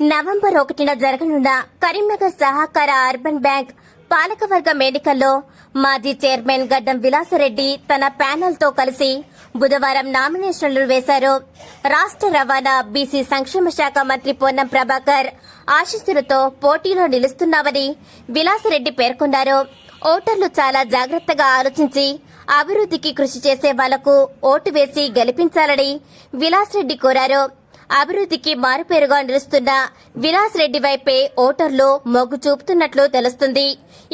November ఒకటిన జరగనున్న కరీంనగర్ సహకార అర్బన్ బ్యాంక్ పాలకవర్గం ఎన్నికల్లో మాజీ చైర్మన్ గడ్డం విలాసరెడ్డి తన ప్యానెల్తో కలిసి బుధవారం నామినేషన్లు వేశారు. రాష్ట్ర రవాణా బీసీ సంక్షేమ శాఖ మంత్రి పొన్నం ప్రభాకర్ ఆశీస్సులతో పోటీలో నిలుస్తున్నామని విలాసరెడ్డి పేర్కొన్నారు. ఓటర్లు చాలా జాగ్రత్తగా ఆలోచించి అభివృద్ధికి కృషి చేసే వాళ్ళకు ఓటు వేసి గెలిపించాలని విలాస్ రెడ్డి కోరారు. అభివృద్ధికి మారుపేరుగా నిలుస్తున్న విలాస్ రెడ్డి వైపే ఓటర్లు మొగ్గు చూపుతున్నట్లు తెలుస్తుంది.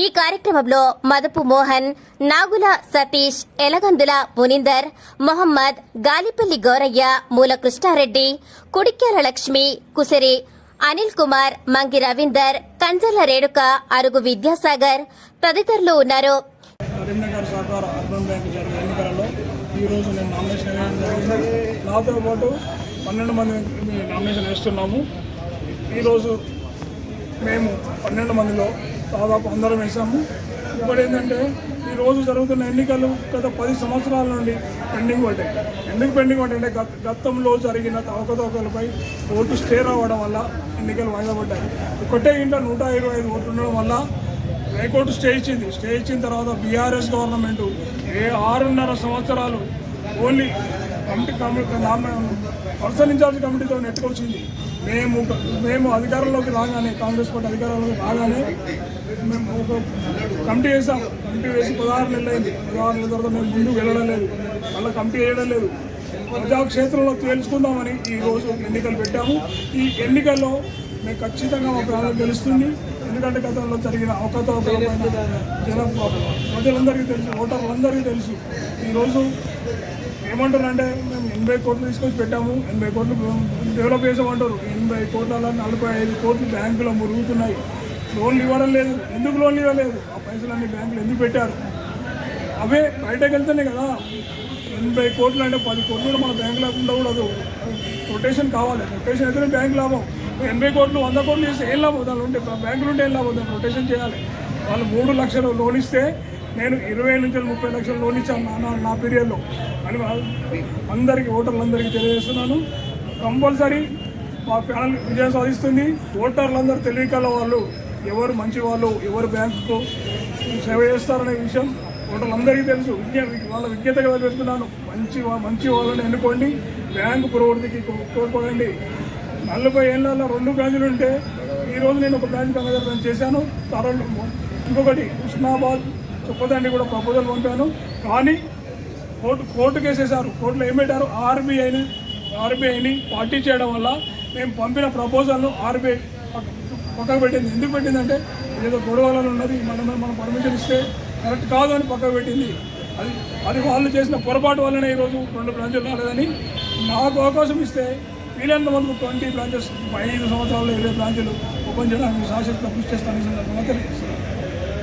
ఈ కార్యక్రమంలో మదపు మోహన్ నాగుల సతీష్ ఎలగందుల మునిందర్ మొహమ్మద్ గాలిపల్లి గౌరయ్య మూల కృష్ణారెడ్డి కుడిక్యాల లక్ష్మి కుసరి అనిల్ కుమార్ మంగి రవీందర్ కంజర్ల రేణుక అరుగు విద్యాసాగర్ తదితరులు ఉన్నారు. కరీంనగర్ సహకార అర్బన్ బ్యాంక్ జరిగిన ఎన్నికలలో ఈరోజు నేను నామినేషన్ వేయడం జరిగింది. నాతో పాటు పన్నెండు మంది నామినేషన్ వేస్తున్నాము. ఈరోజు మేము పన్నెండు మందిలో దాదాపు అందరం వేసాము ఇప్పుడు ఏంటంటే ఈరోజు జరుగుతున్న ఎన్నికలు గత పది సంవత్సరాల నుండి పెండింగ్ పడ్డాయి. ఎందుకు పెండింగ్ పడ్డాయంటే గత గతంలో జరిగిన తవకతవకలపై ఓటు స్టే రావడం వల్ల ఎన్నికలు వాయిదా పడ్డాయి. ఒకటే ఇంట్లో నూట ఇరవై ఐదు ఓట్లు ఉండడం వల్ల హైకోర్టు స్టే ఇచ్చింది. స్టే ఇచ్చిన తర్వాత బీఆర్ఎస్ గవర్నమెంట్ ఏ ఆరున్నర సంవత్సరాలు only committee committee person incharge కమిటీతో నెట్టుకొచ్చింది మేము మేము అధికారంలోకి రాగానే కాంగ్రెస్ పార్టీ అధికారంలోకి రాగానే మేము ఒక కమిటీ వేసాం. కమిటీ వేసి పదహారు నెలలు అయింది. పదహారు నెలల తర్వాత మేము ముందుకు వెళ్ళడం లేదు. మళ్ళీ కమిటీ వేయడం లేదు. ప్రజాక్షేత్రంలో తేల్చుకుందామని ఈరోజు ఎన్నికలు పెట్టాము. ఈ ఎన్నికల్లో మేము ఖచ్చితంగా మా ప్రాణం తెలుస్తుంది ఎందుకంటే గతంలో జరిగిన అవకతవకలపైన జన ప్రజలందరికీ తెలుసు ఓటర్లందరికీ తెలుసు. ఈరోజు ఏమంటారంటే మేము ఎనభై కోట్లు తీసుకొచ్చి పెట్టాము ఎనభై కోట్లు డెవలప్ చేసామంటారు. ఎనభై కోట్ల నలభై ఐదు కోట్లు బ్యాంకులో మురుగుతున్నాయి. లోన్లు ఇవ్వడం లేదు. ఎందుకు లోన్లు ఇవ్వలేదు? ఆ పైసలన్నీ బ్యాంకులు ఎందుకు పెట్టారు? అవే బయటకు వెళ్తేనే కదా. ఎనభై కోట్లు అంటే పది కోట్లు కూడా మన బ్యాంకులో ఉండకూడదు రొటేషన్ కావాలి. రొటేషన్ అయితే బ్యాంక్ లాభం. ఎనభై కోట్లు వంద కోట్లు ఇస్తే ఏం లాభం? దాని ఉంటే బ్యాంకులు ఉంటే ఏం లాభం? దాన్ని రొటేషన్ చేయాలి. వాళ్ళు మూడు లక్షలు లోన్ ఇస్తే నేను ఇరవై నుంచి ముప్పై లక్షలు లోన్ ఇచ్చాను నా- నా పీరియడ్లో. అని అందరికీ ఓటర్లందరికీ తెలియజేస్తున్నాను. కంపల్సరీ మా ప్యానల్ విజయం సాధిస్తుంది. ఓటర్లందరూ తెలివికల వాళ్ళు. ఎవరు మంచి వాళ్ళు ఎవరు బ్యాంకుకు సేవ చేస్తారనే విషయం ఓటర్లందరికీ తెలుసు. విజ్ఞ వాళ్ళ విజ్ఞతగా పెడుతున్నాను మంచి మంచి వాళ్ళని ఎన్నుకోండి. బ్యాంకు పురోగతికి కోరుకోండి నలభై ఏళ్ళలో రెండు బ్రాంచులు ఉంటే ఈరోజు నేను ఒక బ్రాంచ్ కమిషన్ చేశాను. త్వరలో ఇంకొకటి ఉస్మాబాద్ చొప్పదండి కూడా ప్రపోజల్ పంపాను. కానీ కోర్టు కోర్టు కేసేశారు కోర్టులో ఏం పెట్టారు? ఆర్బీఐని ఆర్బీఐని పార్టీ చేయడం వల్ల మేము పంపిన ప్రపోజల్ను ఆర్బీఐ పక్కకు పెట్టింది. ఎందుకు పెట్టిందంటే ఏదో గొడవలను ఉన్నది మనం మనం పర్మిషన్ ఇస్తే కరెక్ట్ కాదు అని పక్కకు పెట్టింది. అది అది వాళ్ళు చేసిన పొరపాటు వల్లనే ఈరోజు రెండు బ్రాంచులు రాలేదని నాకు అవకాశం ఇస్తే వీలైనంత మందికి ట్వంటీ బ్రాంచెస్ ఐదు సంవత్సరాల్లో ఇరవై బ్రాంచులు ఓపెన్ చేయడానికి శాశ్వత కృషి చేస్తానని సందర్భంగా తెలియజేస్తున్నాను.